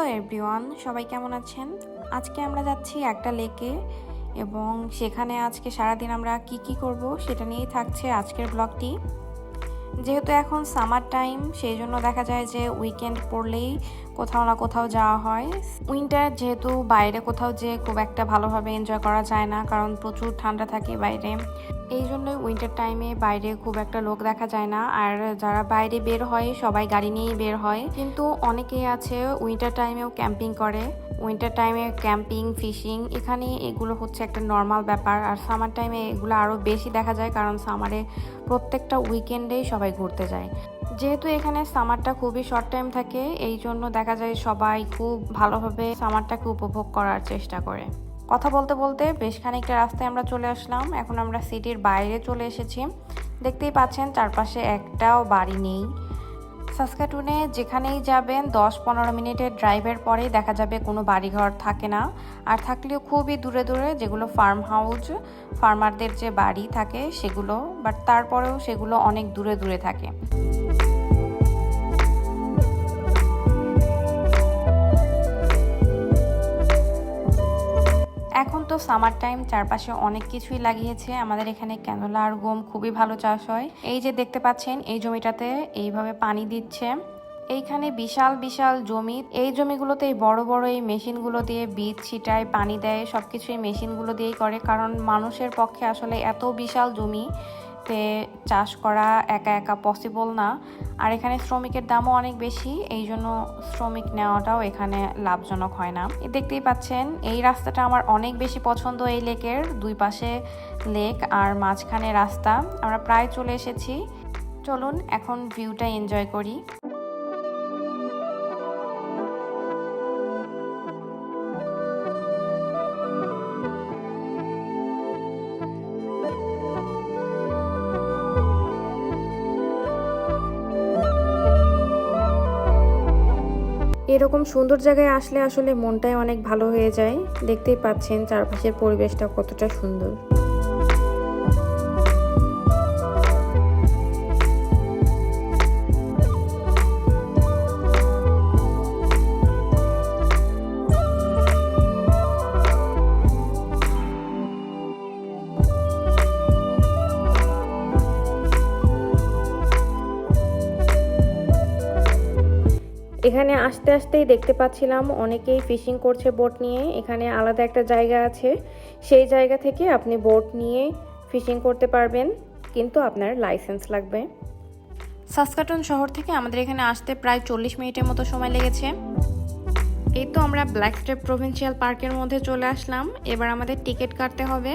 Hello everyone সবাই কেমন আছেন? আজকে আমরা যাচ্ছি একটা লেকে এবং সেখানে আজকে সারাদিন আমরা কি কি করব সেটা নিয়েই থাকছে আজকের ব্লগটি। যেহেতু এখন সামার টাইম সেই জন্য দেখা যায় যে উইকেন্ড পড়লেই কোথাও না কোথাও যাওয়া হয়। উইন্টার যেহেতু বাইরে কোথাও যে খুব একটা ভালোভাবে এনজয় করা যায় না, কারণ প্রচুর ঠান্ডা থাকে বাইরে। এই জন্যই উইন্টার টাইমে বাইরে খুব একটা লোক দেখা যায় না, আর যারা বাইরে বের হয়, সবাই গাড়ি নিয়েই বের হয়। কিন্তু অনেকেই আছে উইন্টার টাইমেও ক্যাম্পিং করে। উইন্টার টাইমে ক্যাম্পিং ফিশিং এখানে এগুলো হচ্ছে একটা নর্মাল ব্যাপার। আর সামার টাইমে এগুলো আরও বেশি দেখা যায়, কারণ সামারে প্রত্যেকটা উইকেন্ডেই সবাই ঘুরতে যায়। যেহেতু এখানে সামারটা খুবই শর্ট টাইম থাকে, এই জন্য দেখা যায় সবাই খুব ভালোভাবে সামারটাকে উপভোগ করার চেষ্টা করে। কথা বলতে বলতে বেশ খানিকটা রাস্তায় আমরা চলে আসলাম। এখন আমরা সিটির বাইরে চলে এসেছি। দেখতেই পাচ্ছেন চারপাশে একটাও বাড়ি নেই। সাসকাটুনে যেখানেই যাবেন, দশ পনেরো মিনিটের ড্রাইভের পরেই দেখা যাবে কোনো বাড়িঘর থাকে না। আর থাকলেও খুবই দূরে দূরে যেগুলো ফার্ম হাউস ফার্মারদের যে বাড়ি থাকে সেগুলো বাট তারপরেও সেগুলো অনেক দূরে দূরে থাকে। সামার টাইম চারপাশে অনেক কিছুই লাগিয়েছে। আমাদের এখানে ক্যানোলা আর গম খুবই ভালো চাষ হয়। এই যে দেখতে পাচ্ছেন, এই জমিটাতে এইভাবে পানি দিচ্ছে। এইখানে বিশাল বিশাল জমি। এই জমিগুলোতে বড় বড় এই মেশিনগুলো দিয়ে বীজ ছিটায়, পানি দেয়, সবকিছু এই মেশিনগুলো দিয়েই করে। কারণ মানুষের পক্ষে আসলে এত বিশাল জমি তে চাষ করা একা একা পসিবল না। আর এখানে শ্রমিকের দামও অনেক বেশি, এই জন্য শ্রমিক নেওয়াটাও এখানে লাভজনক হয় না। দেখতেই পাচ্ছেন, এই রাস্তাটা আমার অনেক বেশি পছন্দ এই লেকের, দুই পাশে লেক আর মাঝখানে রাস্তা। আমরা প্রায় চলে এসেছি। চলুন, এখন ভিউটা এনজয় করি। এরকম সুন্দর জায়গায় আসলে আসলে মনটাই অনেক ভালো হয়ে যায়। দেখতেই পাচ্ছেন চারপাশের পরিবেশটা কতটা সুন্দর। এখানে আসতে আসতেই দেখতে পাচ্ছিলাম অনেকেই ফিশিং করছে বোট নিয়ে। এখানে আলাদা একটা জায়গা আছে। সেই জায়গা থেকে আপনি বোট নিয়ে ফিশিং করতে পারবেন, কিন্তু আপনার লাইসেন্স লাগবে। সাসকাটন শহর থেকে আমাদের এখানে আসতে প্রায় চল্লিশ মিনিটের মতো সময় লেগেছে। এই তো আমরা ব্ল্যাক স্টেপ প্রভিন্সিয়াল পার্কের মধ্যে চলে আসলাম। এবার আমাদের টিকিট কাটতে হবে।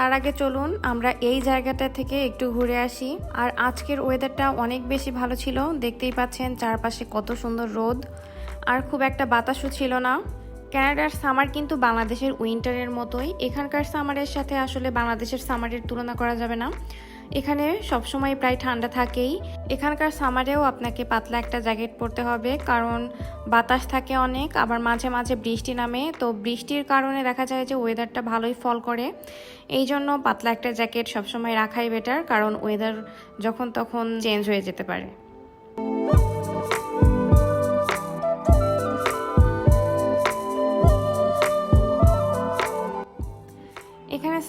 তার আগে চলুন, আমরা এই জায়গাটা থেকে একটু ঘুরে আসি। আর আজকের ওয়েদারটা অনেক বেশি ভালো ছিল। দেখতেই পাচ্ছেন চারপাশে কত সুন্দর রোদ। আর খুব একটা বাতাসও ছিল না। ক্যানাডার সামার কিন্তু বাংলাদেশের উইন্টারের মতোই। এখানকার সামারের সাথে আসলে বাংলাদেশের সামারের তুলনা করা যাবে না। এখানে সবসময় প্রায় ঠান্ডা থাকেই। এখানকার সামারেও আপনাকে পাতলা একটা জ্যাকেট পরতে হবে, কারণ বাতাস থাকে অনেক, আবার মাঝে মাঝে বৃষ্টি নামে। তো বৃষ্টির কারণে দেখা যায় যে ওয়েদারটা ভালোই ফল করে। এই জন্য পাতলা একটা জ্যাকেট সবসময় রাখাই বেটার কারণ ওয়েদার যখন তখন চেঞ্জ হয়ে যেতে পারে।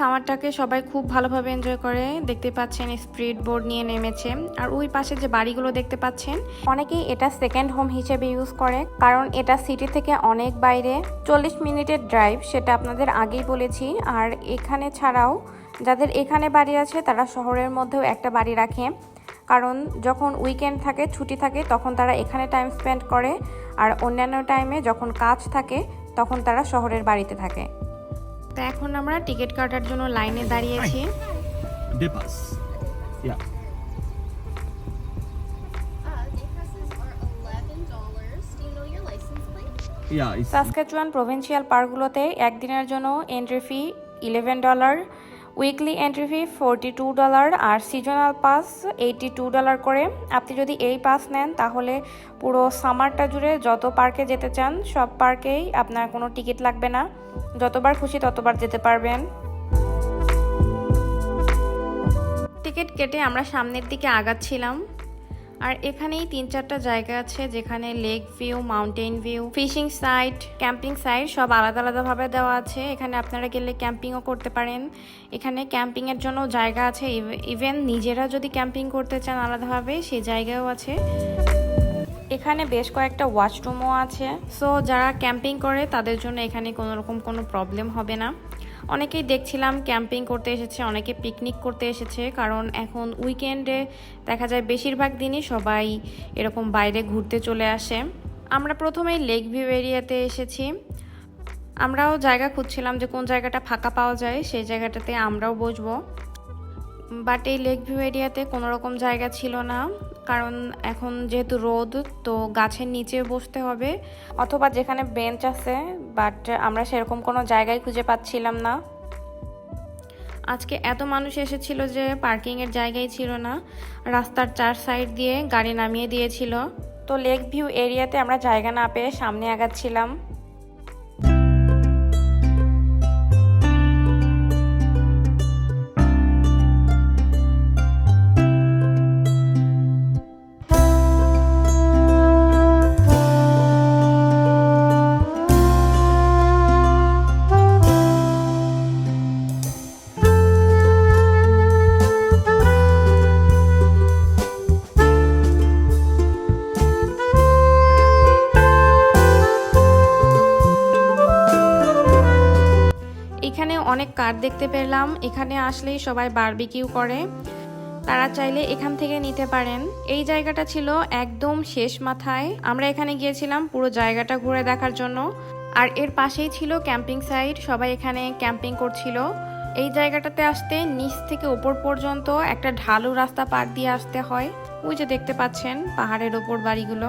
সামারটাকে সবাই খুব ভালোভাবে এনজয় করে। দেখতে পাচ্ছেন স্প্রিড বোর্ড নিয়ে নেমেছে। আর ওই পাশে যে বাড়িগুলো দেখতে পাচ্ছেন, অনেকেই এটা সেকেন্ড হোম হিসেবে ইউজ করে। কারণ এটা সিটি থেকে অনেক বাইরে। চল্লিশ মিনিটের ড্রাইভ সেটা আপনাদের আগেই বলেছি। আর এখানে ছাড়াও, যাদের এখানে বাড়ি আছে, তারা শহরের মধ্যেও একটা বাড়ি রাখে। কারণ যখন উইকেন্ড থাকে, ছুটি থাকে, তখন তারা এখানে টাইম স্পেন্ড করে। আর অন্যান্য টাইমে যখন কাজ থাকে, তখন তারা শহরের বাড়িতে থাকে। এখন আমরা টিকিট কাটার জন্য লাইনে দাঁড়িয়েছি। ডেপাস ইয়া। সাসকাচুয়ান প্রভিন্সিয়াল পার্কগুলোতে একদিনের জন্য entry fee eleven dollar weekly entry fee forty two dollar আর seasonal pass eighty two dollar করে। আপনি যদি এই পাস নেন, তাহলে পুরো সামারটা জুড়ে যত পার্কে যেতে চান, সব পার্কেই আপনার কোনো টিকিট লাগবে না। যতবার খুশি ততবার যেতে পারবেন। টিকিট কেটে আমরা সামনের দিকে আগাচ্ছিলাম। আর এখানেই তিন চারটা জায়গা আছে যেখানে lake view mountain view fishing site camping site সব আলাদা আলাদাভাবে দেওয়া আছে। এখানে আপনারা গেলে ক্যাম্পিংও করতে পারেন। এখানে ক্যাম্পিংয়ের জন্য জায়গা আছে। ইভেন নিজেরা যদি ক্যাম্পিং করতে চান আলাদাভাবে, সেই জায়গাও আছে। এখানে বেশ কয়েকটা ওয়াশরুমও আছে। সো যারা ক্যাম্পিং করে, তাদের জন্য এখানে কোনো রকম কোনো প্রবলেম হবে না। অনেকেই দেখছিলাম ক্যাম্পিং করতে এসেছে, অনেকে পিকনিক করতে এসেছে, কারণ এখন উইকেন্ডে দেখা যায় বেশিরভাগ দিনই সবাই এরকম বাইরে ঘুরতে চলে আসে। আমরা প্রথমেই লেক ভিউ এরিয়াতে এসেছি। আমরাও জায়গা খুঁজছিলাম যে কোন জায়গাটা ফাঁকা পাওয়া যায়, সেই জায়গাটাতে আমরাও বসবো। বাট এই লেক ভিউ এরিয়াতে কোনো রকম জায়গা ছিল না। কারণ এখন যেহেতু রোদ, তো গাছের নিচে বসতে হবে। অথবা যেখানে বেঞ্চ আছে বাট আমরা সেরকম কোনো জায়গায় খুঁজে পাচ্ছিলাম না। আজকে এত মানুষ এসেছিল যে পার্কিংয়ের জায়গাই ছিল না। রাস্তার চার সাইড দিয়ে গাড়ি নামিয়ে দিয়েছিল। তো লেক ভিউ এরিয়াতে আমরা জায়গা না পেয়ে সামনে আগাচ্ছিলাম। অনেক কার দেখতে পেলাম। এখানে আসলেই সবাই বারবিকিউ করে। তারা চাইলে এখান থেকে নিতে পারেন। এই জায়গাটা ছিল একদম শেষ মাথায়। আমরা এখানে গিয়েছিলাম পুরো জায়গাটা ঘুরে দেখার জন্য। আর এর পাশেই ছিল ক্যাম্পিং সাইট সবাই এখানে ক্যাম্পিং করছিল। এই জায়গাটাতে আসতে নিচ থেকে ওপর পর্যন্ত একটা ঢালু রাস্তা পার দিয়ে আসতে হয়। ওই যে দেখতে পাচ্ছেন পাহাড়ের ওপর বাড়িগুলো।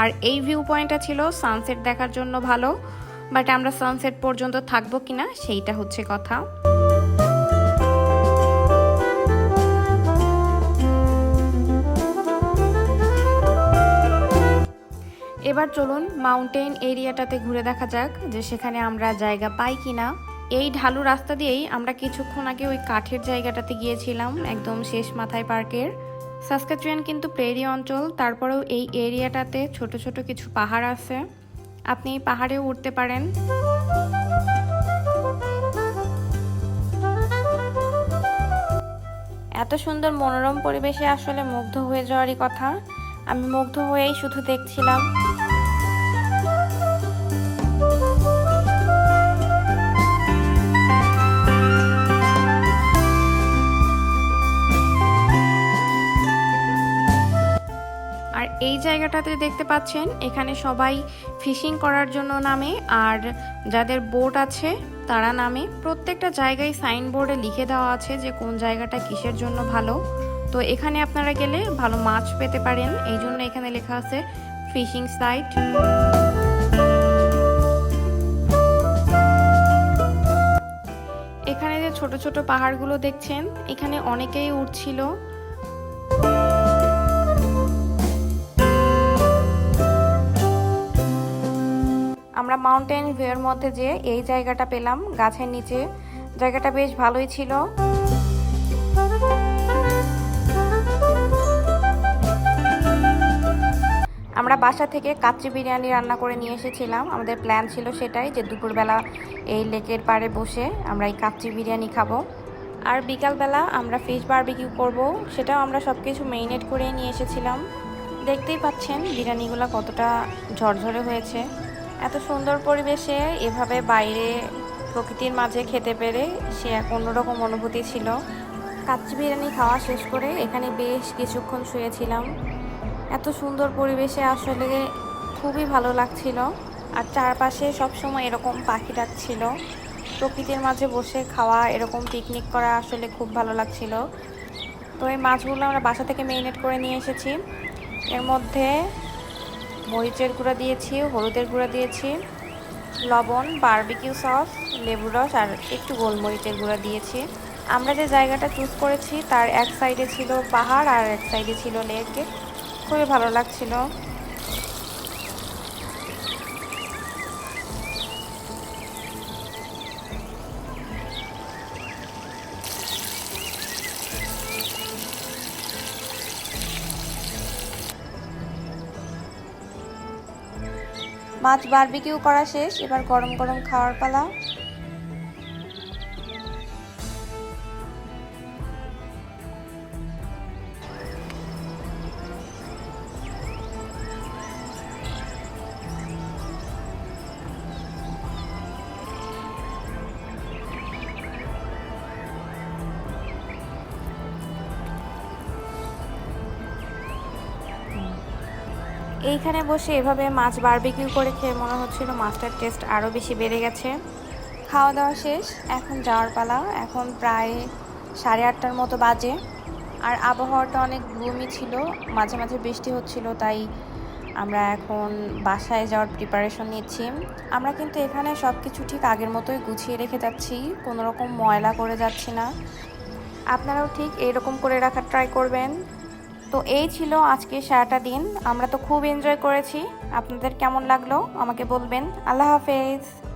আর এই ভিউ পয়েন্টটা ছিল সানসেট দেখার জন্য ভালো। বাট আমরা সানসেট পর্যন্ত থাকব কিনা সেইটা হচ্ছে কথা। এবার চলুন মাউন্টেন এরিয়াটাতে ঘুরে দেখা যাক যে সেখানে আমরা জায়গা পাই কিনা। এই ঢালু রাস্তা দিয়েই আমরা কিছুক্ষণ আগে ওই কাঠের জায়গাটাতে গিয়েছিলাম, একদম শেষ মাথায় পার্কের। সাসকাচুয়ান কিন্তু প্রেরি অঞ্চল, তারপরেও এই এরিয়াটাতে ছোট ছোট কিছু পাহাড় আছে। আপনি পাহাড়েও উঠতে পারেন। এত সুন্দর মনোরম পরিবেশে আসলে মুগ্ধ হয়ে যাওয়ারই কথা। আমি মুগ্ধ হয়েই শুধু দেখছিলাম। এই জায়গাটাতে দেখতে পাচ্ছেন, এখানে সবাই ফিশিং করার জন্য নামে আর যাদের বোট আছে তারা নামে। প্রত্যেকটা জায়গায় সাইনবোর্ডে লিখে দেওয়া আছে যে কোন জায়গাটা কিসের জন্য ভালো। তো এখানে আপনারা গেলে ভালো মাছ পেতে পারেন। এই জন্য এখানে লেখা আছে ফিশিং সাইট। এখানে যে ছোট ছোট পাহাড়গুলো দেখছেন, এখানে অনেকেই উঠছিল মাউন্টেন ভিউয়ের মধ্যে যে এই জায়গাটা পেলাম, গাছের নিচে। জায়গাটা বেশ ভালোই ছিল। আমরা বাসা থেকে কাচ্চি বিরিয়ানি রান্না করে নিয়ে এসেছিলাম। আমাদের প্ল্যান ছিল সেটাই যে দুপুরবেলা এই লেকের পাড়ে বসে আমরা এই কাচ্চি বিরিয়ানি খাব। আর বিকালবেলা আমরা ফিশ বারবিকিউ করব, সেটাও আমরা সব কিছু মেরিনেট করে নিয়ে এসেছিলাম। দেখতেই পাচ্ছেন বিরিয়ানিগুলো কতটা ঝরঝরে হয়েছে। এত সুন্দর পরিবেশে এভাবে বাইরে প্রকৃতির মাঝে খেতে পেরে সে এক অন্যরকম অনুভূতি ছিল। কাচ্চি বিরিয়ানি খাওয়া শেষ করে এখানে বেশ কিছুক্ষণ শুয়েছিলাম। এত সুন্দর পরিবেশে আসলে খুবই ভালো লাগছিল। আর চারপাশে সবসময় এরকম পাখি ডাকছিল। প্রকৃতির মাঝে বসে খাওয়া, এরকম পিকনিক করা আসলে খুব ভালো লাগছিল। তো এই মাছগুলো আমরা বাসা থেকে মেরিনেট করে নিয়ে এসেছি। এর মধ্যে মরিচের গুঁড়া দিয়েছি, হলুদের গুঁড়া দিয়েছি, লবণ বারবিকিউ সস লেবু রস, আর একটু গোলমরিচের গুঁড়া দিয়েছি। আমরা যে জায়গাটা চুজ করেছি, তার এক সাইডে ছিল পাহাড়, আর এক সাইডে ছিল লেক খুবই ভালো লাগছিল। মাছ বারবিকিউ করা শেষ এবার গরম গরম খাওয়ার পালা। এইখানে বসে এভাবে মাছ বারবিকিউ করে খেয়ে মনে হচ্ছিল মাছটার টেস্ট আরও বেশি বেড়ে গেছে। খাওয়া দাওয়া শেষ, এখন যাওয়ার পালা। এখন প্রায় সাড়ে আটটার মতো বাজে। আর আবহাওয়াটা অনেক গ্লুমি ছিল, মাঝে মাঝে বৃষ্টি হচ্ছিল, তাই আমরা এখন বাসায় যাওয়ার প্রিপারেশন নিচ্ছি। আমরা কিন্তু এখানে সব কিছু ঠিক আগের মতোই গুছিয়ে রেখে যাচ্ছি কোনো রকম ময়লা করে যাচ্ছি না। আপনারাও ঠিক এইরকম করে রাখার ট্রাই করবেন। তো এই ছিল আজকে সারাটা দিন। আমরা তো খুব এনজয় করেছি। আপনাদের কেমন লাগল আমাকে বলবেন। আল্লাহ হাফেজ।